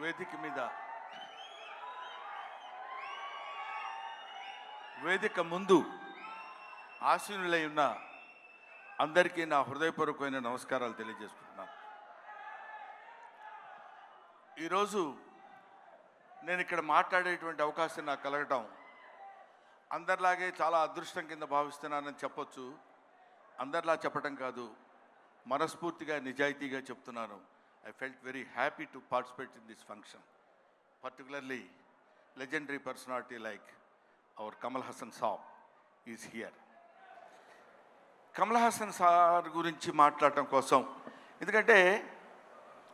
వేదిక మీద. వేదిక ముందు ఆశీనులై ఉన్న అందరికీ నా హృదయపూర్వకమైన నమస్కారాలు తెలియజేసుకుంటున్నాను. ఈరోజు నేను ఇక్కడ మాట్లాడేటువంటి అవకాశం నాకు కలగటం అందరిలాగే చాలా అదృష్టం కింద భావిస్తున్నానని చెప్పొచ్చు. అందరిలా చెప్పటం కాదు మనస్ఫూర్తిగా నిజాయితీగా చెప్తున్నాను. I felt very happy to participate in this function particularly legendary personality like our Kamal Haasan saab is here Kamal Haasan sir గురించి మాట్లాడటం కోసం ఎందుకంటే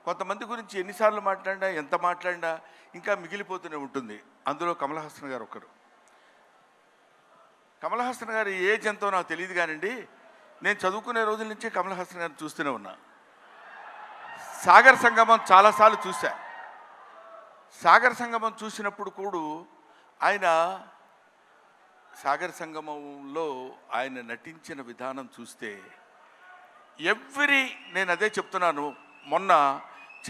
కొంతమంది గురించి ఎన్నిసార్లు మాట్లాడినా ఎంత మాట్లాడినా ఇంకా మిగిలిపోతూనే ఉంటుంది. అందులో కమల్ హాసన్ గారు ఒకరు. కమల్ హాసన్ గారి ఏజ్ ఎంతో నాకు తెలియదు కానండి నేను చదువుకునే రోజుల నుంచి కమల్ హాసన్ గారిని చూస్తూనే ఉన్నా. సాగర్ సంగమం చాలాసార్లు చూశా. సాగర్ సంగమం చూసినప్పుడు కూడా ఆయన సాగర్ సంగమంలో ఆయన నటించిన విధానం చూస్తే ఎవ్రీ నేను అదే చెప్తున్నాను. మొన్న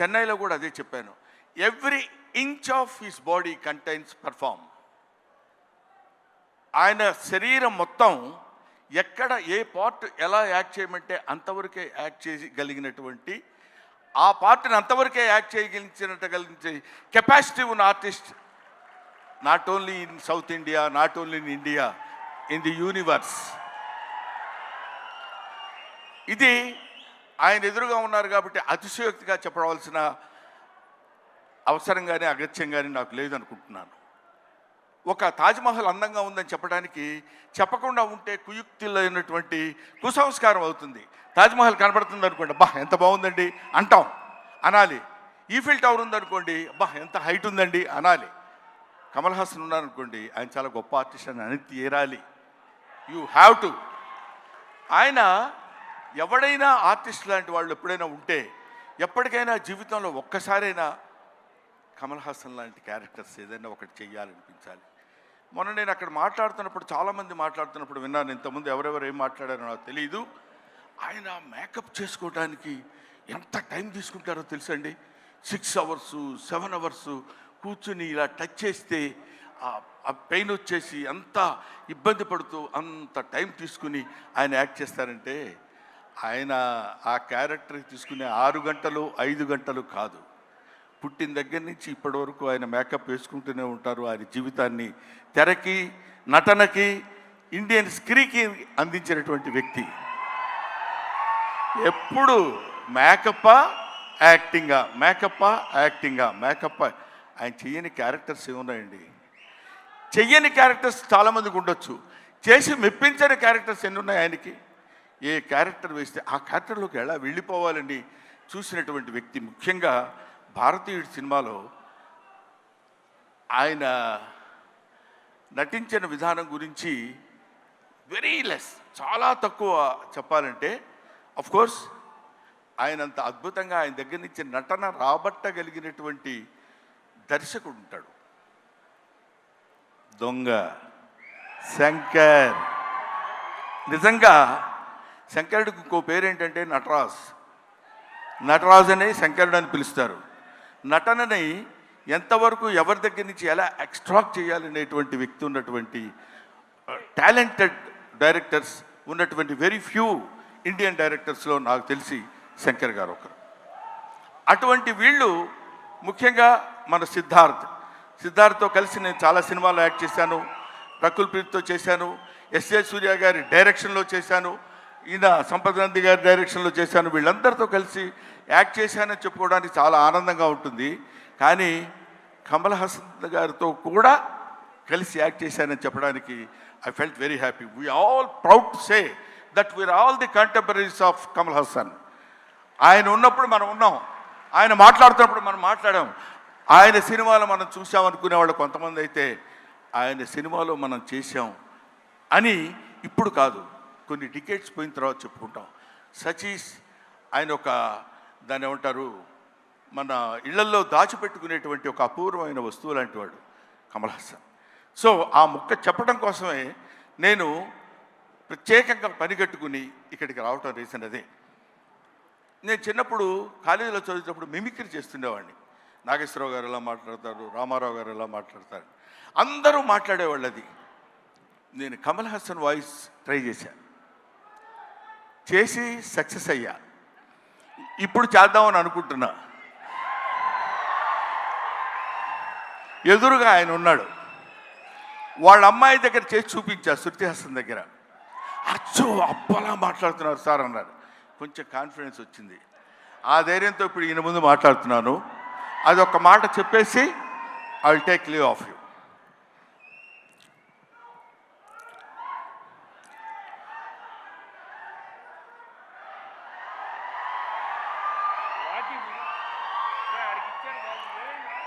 చెన్నైలో కూడా అదే చెప్పాను. Every inch of his body contains perform. ఆయన శరీరం మొత్తం ఎక్కడ ఏ పార్ట్ ఎలా యాక్ట్ చేయమంటే అంతవరకే యాక్ట్ చేయగలిగినటువంటి ఆ పార్టీని అంతవరకే యాక్ట్ చేయగలిగినట్టు కలిగించే కెపాసిటీ ఉన్న artist not only in south India not only in India in the universe ఇది ఆయన ఎదురుగా ఉన్నారు కాబట్టి అతిశయోక్తిగా చెప్పవలసిన అవసరం కానీ అగత్యం కానీ నాకు లేదనుకుంటున్నాను. ఒక తాజ్మహల్ అందంగా ఉందని చెప్పడానికి చెప్పకుండా ఉంటే కుయుక్తిలైనటువంటి కుసంస్కారం అవుతుంది. తాజ్మహల్ కనబడుతుంది అనుకోండి బా ఎంత బాగుందండి అంటాం. అనాలి. ఈఫిల్ టవర్ ఉందనుకోండి అబ్బా ఎంత హైట్ ఉందండి అనాలి. కమల్ హాసన్ ఉన్నారనుకోండి ఆయన చాలా గొప్ప ఆర్టిస్ట్ అని అని తీరాలి. You have to. ఆయన ఎవడైనా ఆర్టిస్ట్ లాంటి వాళ్ళు ఎప్పుడైనా ఉంటే ఎప్పటికైనా జీవితంలో ఒక్కసారైనా కమల్ హాసన్ లాంటి క్యారెక్టర్స్ ఏదైనా ఒకటి చెయ్యాలనిపించాలి. మొన్న నేను అక్కడ మాట్లాడుతున్నప్పుడు చాలామంది మాట్లాడుతున్నప్పుడు విన్నాను. ఇంతకుముందు ఎవరెవరు ఏం మాట్లాడారో నాకు తెలియదు ఆయన మేకప్ చేసుకోవడానికి ఎంత టైం తీసుకుంటారో తెలుసండి? సిక్స్ అవర్స్ సెవెన్ అవర్స్ కూర్చుని ఇలా టచ్ చేస్తే ఆ- ఆ పెయిన్ వచ్చేసి అంత ఇబ్బంది పడుతూ అంత టైం తీసుకుని ఆయన యాక్ట్ చేస్తారంటే ఆయన ఆ క్యారెక్టర్ తీసుకునే ఆరు గంటలు ఐదు గంటలు కాదు. పుట్టిన దగ్గర నుంచి ఇప్పటి వరకు ఆయన మేకప్ వేసుకుంటూనే ఉంటారు. ఆయన జీవితాన్ని తెరకి నటనకి ఇండియన్ స్క్రీకి అందించినటువంటి వ్యక్తి. ఎప్పుడు మేకప్పా యాక్టింగా మేకప్పా యాక్టింగా మేకప్ప. ఆయన చెయ్యని క్యారెక్టర్స్ ఏమున్నాయండి? చెయ్యని క్యారెక్టర్స్ చాలామందికి ఉండొచ్చు. చేసి మెప్పించని క్యారెక్టర్స్ ఎన్ని ఉన్నాయి ఆయనకి? ఏ క్యారెక్టర్ వేస్తే ఆ క్యారెక్టర్లోకి ఎలా వెళ్ళిపోవాలని చూసినటువంటి వ్యక్తి ముఖ్యంగా భారతీయుడి సినిమాలో ఆయన నటించిన విధానం గురించి వెరీ లెస్ చాలా తక్కువ చెప్పాలంటే అఫ్ కోర్స్ ఆయన అంత అద్భుతంగా ఆయన దగ్గర నుంచి నటన రాబట్టగలిగినటువంటి దర్శకుడు ఉంటాడు. దొంగ శంకర్. నిజంగా శంకరుడికి ఇంకో పేరేంటంటే నటరాజ్. నటరాజ్ అనే శంకరుడు అని పిలుస్తారు. నటనని ఎంతవరకు ఎవరి దగ్గర నుంచి ఎలా ఎక్స్ట్రాక్ట్ చేయాలనేటువంటి వ్యక్తి ఉన్నటువంటి టాలెంటెడ్ డైరెక్టర్స్ ఉన్నటువంటి వెరీ ఫ్యూ ఇండియన్ డైరెక్టర్స్లో నాకు తెలిసి శంకర్ గారు ఒకరు. అటువంటి వీళ్ళు ముఖ్యంగా మన సిద్ధార్థ్. సిద్ధార్థ్తో కలిసి నేను చాలా సినిమాలు యాక్ట్ చేశాను. రకుల్ ప్రీత్తో చేశాను. ఎస్ఏ సూర్య గారి డైరెక్షన్లో చేశాను. ఈయన సంపత్ గాంధీ గారి డైరెక్షన్లో చేశాను వీళ్ళందరితో కలిసి యాక్ట్ చేశానని చెప్పుకోవడానికి చాలా ఆనందంగా ఉంటుంది. కానీ కమల్ హాసన్ గారితో కూడా కలిసి యాక్ట్ చేశానని చెప్పడానికి I felt very happy we all proud to say that we are all the contemporaries of Kamal Haasan ఆయన ఉన్నప్పుడు మనం ఉన్నాం. ఆయన మాట్లాడుతున్నప్పుడు మనం మాట్లాడాం. ఆయన సినిమాలో మనం చూసామనుకునే వాళ్ళు కొంతమంది అయితే ఆయన సినిమాలో మనం చేశాం అని ఇప్పుడు కాదు. కొన్ని టికెట్స్ పోయిన తర్వాత చెప్పుకుంటాం. సచీస్ ఆయన ఒక దాన్ని ఏమంటారు మన ఇళ్ళల్లో దాచిపెట్టుకునేటువంటి ఒక అపూర్వమైన వస్తువు లాంటి వాడు కమల్ హాసన్. సో ఆ ముక్క చెప్పడం కోసమే నేను ప్రత్యేకంగా పనిగట్టుకుని ఇక్కడికి రావటం రీజన్ అదే. నేను చిన్నప్పుడు కాలేజీలో చదివేటప్పుడు మిమిక్రీ చేస్తుండేవాడిని. నాగేశ్వరరావు గారు ఎలా మాట్లాడతారు రామారావు గారు ఎలా మాట్లాడతారు అందరూ మాట్లాడేవాళ్ళు అది నేను కమల్ హాసన్ వాయిస్ ట్రై చేశాను చేసి సక్సెస్ అయ్యా. ఇప్పుడు చేద్దామని అనుకుంటున్నా. ఎదురుగా ఆయన ఉన్నాడు. వాళ్ళ అమ్మాయి దగ్గర చేసి చూపించా శృతి హాసన్ దగ్గర. అచ్చో అప్పలా మాట్లాడుతున్నారు సార్ అన్నారు. కొంచెం కాన్ఫిడెన్స్ వచ్చింది. ఆ ధైర్యంతో ఇప్పుడు ఈయన ముందు మాట్లాడుతున్నాను. అది ఒక మాట చెప్పేసి I will take leave of you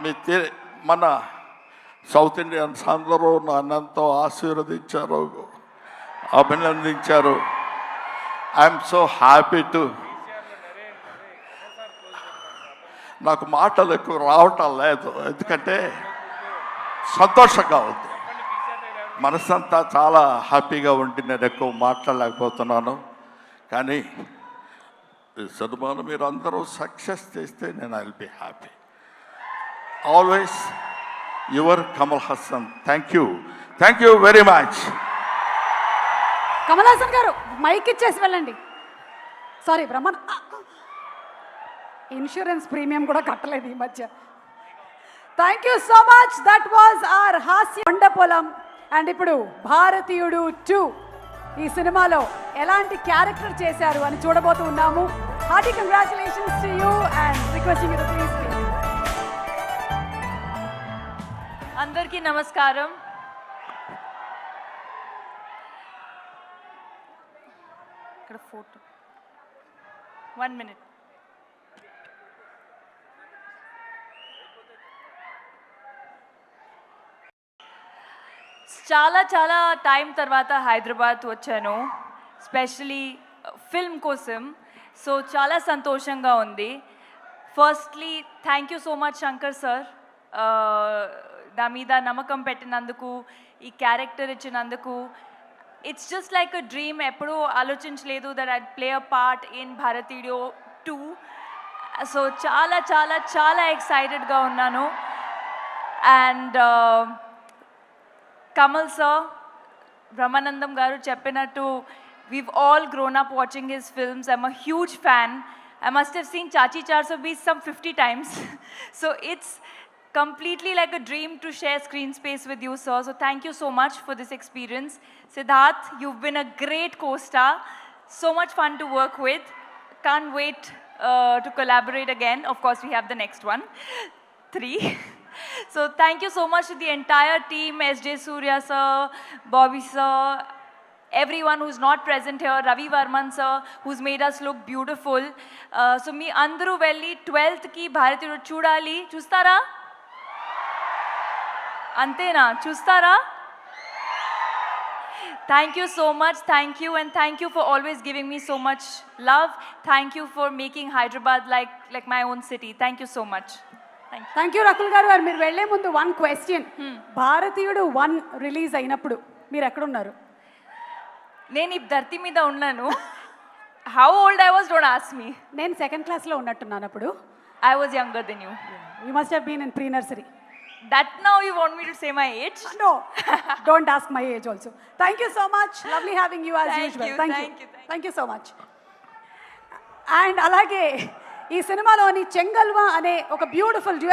మీ తె- మన సౌత్ ఇండియన్స్ అందరూ నన్నెంతో ఆశీర్వదించారు అభినందించారు. ఐఎమ్ సో హ్యాపీ టు నాకు మాటలు ఎక్కువ రావటం లేదు. ఎందుకంటే సంతోషంగా ఉంది. మనసంతా చాలా హ్యాపీగా ఉండి నేను ఎక్కువ మాట్లాడలేకపోతున్నాను. కానీ ఈ సినిమాను మీరు అందరూ సక్సెస్ చేస్తే నేను I will be happy always your Kamal Haasan thank you thank you very much Kamal Haasan garu mike ఇచ్చేసి వెళ్ళండి. సారీ బ్రహ్మన్ ఇన్సూరెన్స్ ప్రీమియం కూడా కట్టలేదు ఈ మధ్య. Thank you so much that was our హాస్య కొండపొలం అండ్ ఇప్పుడు భారతీయుడు టూ ఈ సినిమాలో ఎలాంటి క్యారెక్టర్ చేశారు అని చూడబోతూ ఉన్నాము. Hearty congratulations to you and requesting you please అందరికీ నమస్కారం. ఇక్కడ ఫోటో. వన్ మినిట్ చాలా చాలా టైం తర్వాత హైదరాబాద్ వచ్చాను. స్పెషలీ ఫిల్మ్ uh, కోసం. సో చాలా సంతోషంగా ఉంది. Firstly thank you so much Shankar sir నా మీద నమ్మకం పెట్టినందుకు ఈ క్యారెక్టర్ ఇచ్చినందుకు it's just like a dream ఎప్పుడూ ఆలోచించలేదు that I play a part in Bharateeyudu two so చాలా చాలా చాలా ఎక్సైటెడ్గా ఉన్నాను. అండ్ కమల్ సార్ బ్రహ్మానందం గారు చెప్పినట్టు we've all grown up watching his films I'm a huge fan I must have seen Chachi Charsau Bees some fifty times so it's completely like a dream to share screen space with you, sir. So thank you so much for this experience. Siddharth, you've been a great co-star. So much fun to work with. Can't wait uh, to collaborate again. Of course, we have the next one, three. so thank you so much to the entire team, SJ Surya sir, Bobby sir, everyone who's not present here, Ravi Varman sir, who's made us look beautiful. Uh, so me velli, 12th ki Bharati Chudali, chustara? అంతేనా? చూస్తారా? Thank you so much thank you and thank you for always giving me so much love thank you for making Hyderabad like like my own city thank you so much thank you Rakul garu garu. మీరు వెళ్ళే ముందు one question Bharateeyudu one release అయినప్పుడు మీరు ఎక్కడున్నారు? నేను ఈ ధర్తి మీద ఉన్నాను. How old I was don't ask me నేను సెకండ్ క్లాస్లో ఉన్నట్టున్నాను అప్పుడు. I was younger then you you must have been in pre nursery that now you want me to say my age no don't ask my age also thank you so much lovely having you as Thank usual you, thank thank you you, thank thank you so much and అలాగే ఈ సినిమాలోని చెంగల్వా అనే ఒక beautiful